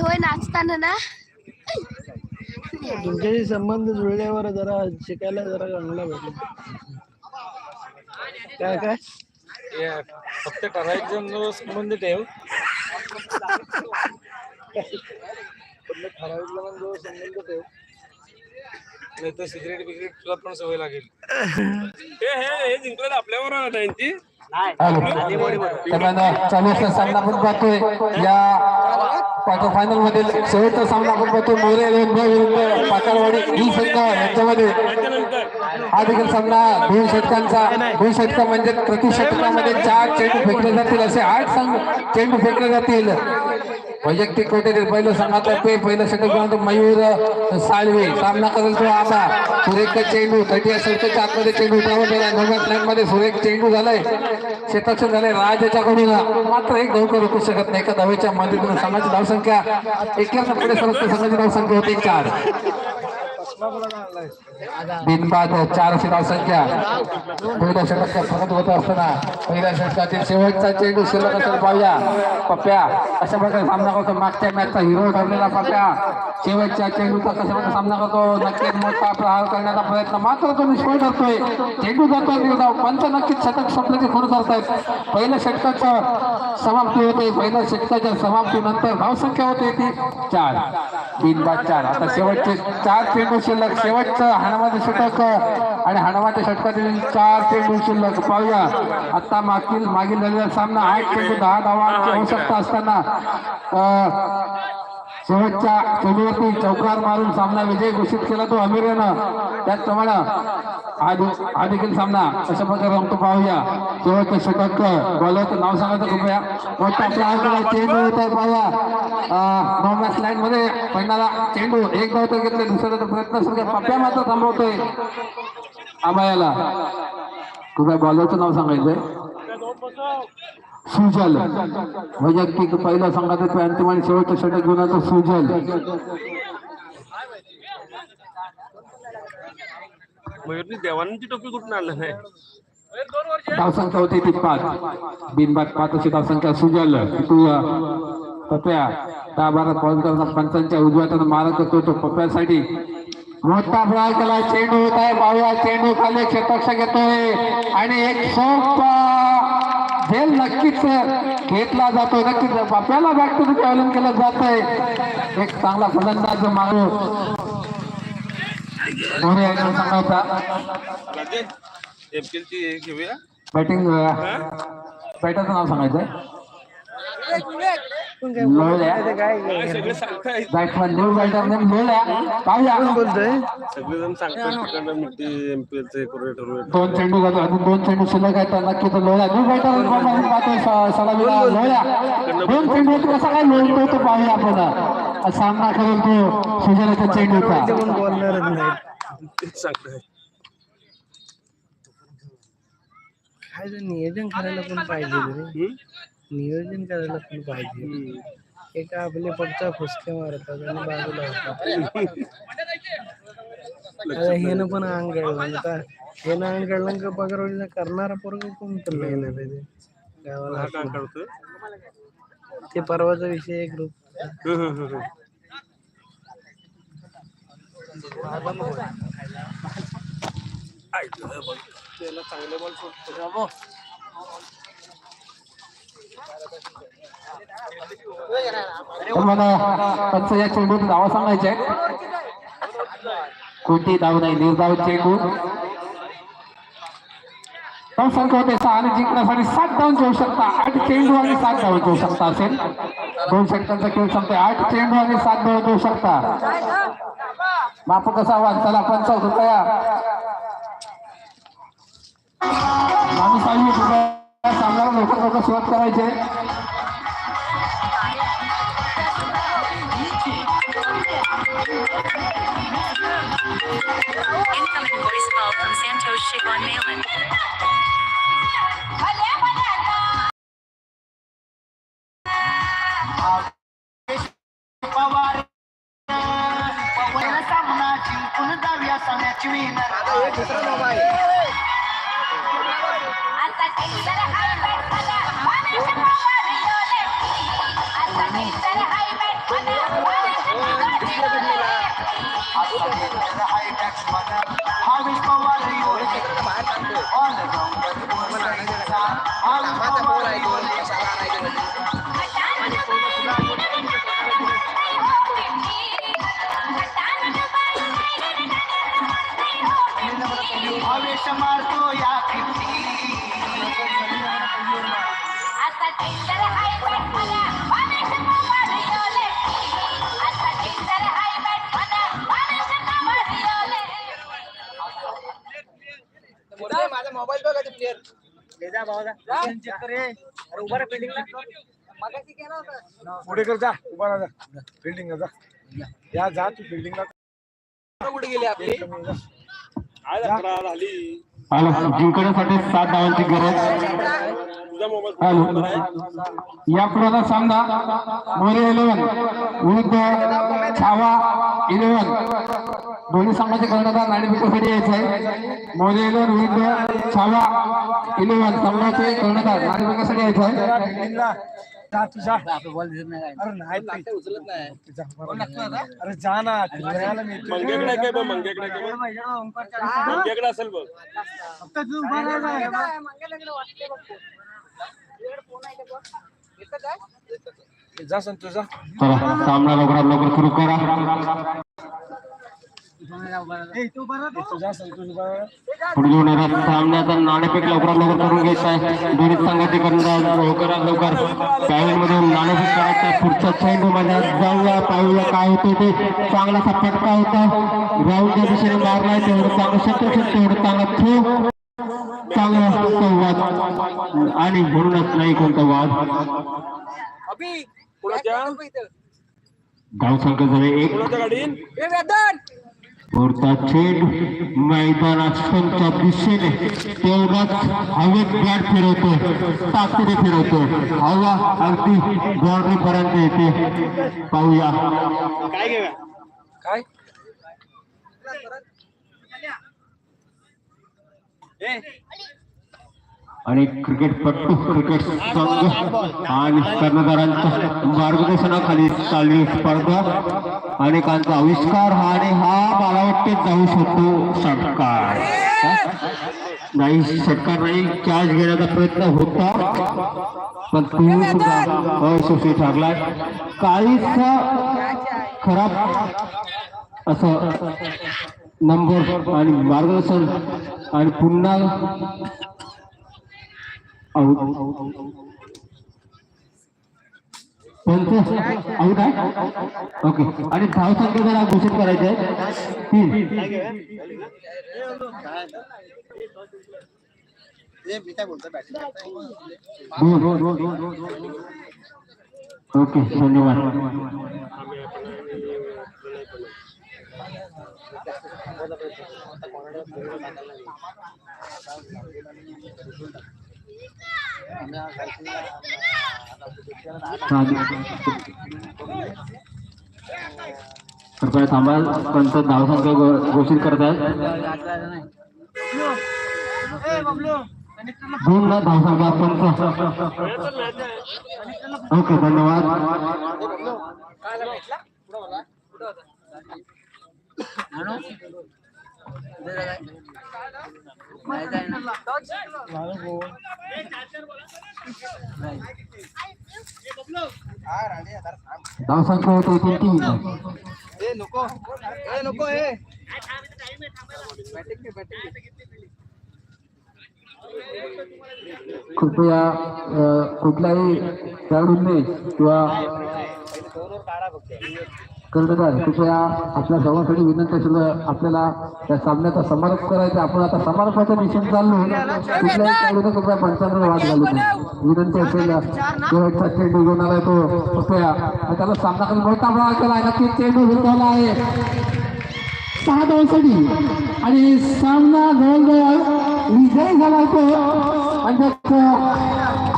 होय नाचताना ना? तुमच्याशी संबंध जुळल्यावर जरा शिकायला जरा चांगला भेटेल. काय काय? या, फक्त ठराविक जण संबंध ठेव. संबंध ठेव नाही तर सिगरेट बिगरेट तुला पण सवय लागेल. हे हे हे जिंकलं आपल्यावर नाईन्टी दरम्यान चालू असलेला सामना आपण पाहतोय. या क्वार्टर फायनल मधील शेवटचा सामना आपण पाहतोय. मोरे रेल्वे विरुद्ध ही संघ यांच्यामध्ये. हा देखील सामना दोन षटकांचा. दोन षटक म्हणजे प्रति षटकामध्ये चार चेंडू फेकले जातील असे आठ संघ चेंडू फेकले जातील. वैयक्तिक कोटेतील पहिलं संघातर्फे पहिलं षटक मयूर साळवे. सामना करेल तो आबा. सुरेख चेंडू थर्टी षटकाच्या आतमध्ये चेंडू उठावर गेला नव्या मध्ये सुरेख चेंडू झालाय. क्षेत्रक्षण झाले राजाच्याकडून मात्र एक धाव करू शकत नाही. एका धावेच्या मदतीने संघाची धावसंख्या एकल्यानं पुढे सरकते संघाची धावसंख्या होती चार. बिनबाद चार अशी धावसंख्या पहिल्या षटकात फरक होत असताना पहिल्या षटकातील शेवटचा चेंडू शिल्लक असेल पाहूया पप्प्या अशा प्रकारे सामना करतो. मागच्या मॅचचा हिरो ठरलेला पप्प्या शेवटच्या चेंडूचा कशा प्रकारे सामना करतो? नक्कीच मोठा प्रहार करण्याचा प्रयत्न मात्र तो निष्फळ ठरतोय. चेंडू जातोय निर्धाव. पंच नक्कीच शतक संपल्याचे खूण करतायत पहिल्या षटकाच्या समाप्ती होते. पहिल्या षटकाच्या समाप्तीनंतर धावसंख्या होते ती चार. बिनबाद चार. आता शेवटचे चार चेंडू शिल्लक. शेवटचा हाणामाचे षटक आणि हाणामाच्या षटकातील चार चेंडू शिल्लक. पाहूया. आता मागील मागील झालेला सामना आठ चेंडू दहा धावांची आवश्यकता असताना शेवटच्या चेंडूवरती चौकार मारून सामना विजय घोषित केला तो अमेरिकेनं. त्याचप्रमाणे हा हा देखील सामना अशा प्रकारे रमतो पाहूया. शेवटचं षटक बॉलरचं नाव सांगायचं कृपया मोठा प्रहार चेंडू येत आहे पाहूया. नो लाईन मध्ये पडणारा चेंडू एक धावतो घेतले दुसऱ्या प्रयत्न सुद्धा पप्प्या मात्र थांबवतोय. आबायाला कृपया बॉलरचं नाव सांगायचंय. सुजल. वैयक्तिक पहिल्या संघात अंतिम आणि शेवटचं षटक घेऊन येतो सुजल. मयूरनी टोपी कुठून आणलं नाही? धावसंख्या होती ती पाच. बिनबाद पाच अशी धावसंख्या सुजल. तू पप्या. दहा बारा करणार पंचांच्या उजव्यातून मारा करतो तो पप्यासाठी. मोठा प्रहार केला चेंडू होत आहे. पाहूया चेंडू खाली क्षेत्रक्ष घेतोय. आणि एक सोपा झेल नक्कीच घेतला जातो. नक्कीच बॅक टू कॉलिंग केलं जात आहे एक चांगला फलंदाज यांनी घेऊया बॅटिंग बॅटरचं नाव सांगायचं सगळे सांगताय? बोलतोय? सगळेजण सांगतात करूया ठरवूया दोन चेंडू घालतो अजून दोन चेंडू शिल्लक आहेत. तर नक्कीच लोळ्या न्यू बॅटर पाहतोय सलामीला लोळ्या दोन चेंडू होते कसा काय लोळतो तो पाहूया आपण. सामना करेल तो सुजलाच्या चेंडूचा. कोण बोलणारच नाही. सांगताय. काय नियोजन करायला पण पाहिजे? नियोजन करायला पण पाहिजे. एका आपले पडचा फुसके मारतात आणि बाजूला होतात हेनं पण अंग आता हेनं अंग गळलं का पगार करणारा पोरग कोण तर नाही ना पाहिजे गावाला ते परवाचा विषय एक ग्रुप चांगले बॉल मला पंच या चेंडूत धावा सांगायचे आहेत. कोणती धाव नाही निर्धाव चेंडू. संख्या होते सहा आणि जिंकण्यासाठी सात धावून घेऊ शकता. आठ चेंडू आणि सात धावून घेऊ शकता असेल. दोन षटकांचा खेळ संपते आठ चेंडू आणि सात धावून घेऊ शकता. माप कसा आवाज चला पंचावन्न रुपया. आम्ही सांगू सामन्याला लवकर लवकर सुरुवात करायचे Incoming voice call from Santosh Shigon Malin. माझा मोबाईल बघा ते प्लेअर भाऊ पुढे कर जा. उभा राहा जा. बिल्डिंग जा. या जा तू बिल्डिंगला कुठे गेली आपली? हॅलो जिंकण्यासाठी सात धावांची गरज. हॅलो. या पुढचा सामना मोरे इलेव्हन विरुद्ध छावा इलेव्हन दोन्ही संघाचे कर्णधार नाणेफेकीसाठी यायचे आहे इलेव्हन विरुद्ध छावा इलेव्हन संघाचे कर्णधार नाणेफेकीसाठी यायचे आहे अरे. जा, बरं. अरे जा ना. मंगेकडे काय बघ मंगेकडे काय बघ. मंगेकडे असेल बघ जा संतोष सामना लवकरात लवकर सुरू करा तू जा संतोष बा पुढे होणाऱ्या सामन्याचा नाणेफेक लवकरात लवकर करून घ्यायचा आहे दोन्ही संघाचे कर्णधार लवकरात लवकर पॅवेलमधून नाणेफेक करायचा पुढच्या चेंडूमध्ये जाऊया पाहूया काय होते ते चांगलासा फटका होता राऊंडच्या दिशेने मारलाय तेवढं चांगलं शक्य तेवढं चांगला थ्रो चांगला संवाद आणि म्हणूनच नाही कोणता वाद कुणाच्या धाव संख्या झाले एक गाडीन पुढचा चेंडू मैदानाच्या दिशेने तेवढाच हवेत बॅट फिरवतो ताकदीने फिरवतो हवा अगदी बाउंड्री पर्यंत येते पाहूया। काय? काय आणि क्रिकेटपटू क्रिकेट संघ आणि कर्णधारांच्या मार्गदर्शनाखाली चालली स्पर्धा. अनेकांचा आविष्कार हा आणि हा मला वाटते जाऊ शकतो षटकार. नाही षटकार नाही कॅच घेण्याचा प्रयत्न होता. पण तुम्ही सुद्धा अयशस्वी ठरला काहीसा खराब असं नंबर आणि मार्गदर्शन आणि पुन्हा आऊट पंच आऊट आहे ओके आणि धाव संख्या जरा घोषित करायचे आहे तीन ओके धन्यवाद कृपया थांबा पंच धावसंख्या घोषित करत आहेत दोन धावसंख्या पंच ओके धन्यवाद. धावसंख्या होते एकूण तीन ए नको ए नको तीन कृपया कुठल्याही खेळाडूंनी किंवा कर्णधार कृपया आपल्या सर्वांसाठी विनंती असेल आपल्याला त्या सामन्याचा समारोप करायचा आपण आता समारोपाच्या दिशेने चाललो कुठल्याही खेळाडूने कृपया पंचांवर वाद घालू विनंती असेल शेवटचा चेंडू घेऊन आलाय तो कृपया त्याला सामना करून मोठा प्रमाण केला आहे. नक्कीच चेंडू विरोधाला आहे. सहा धावांसाठी आणि सामना जवळजवळ विजय झाला तो. आणि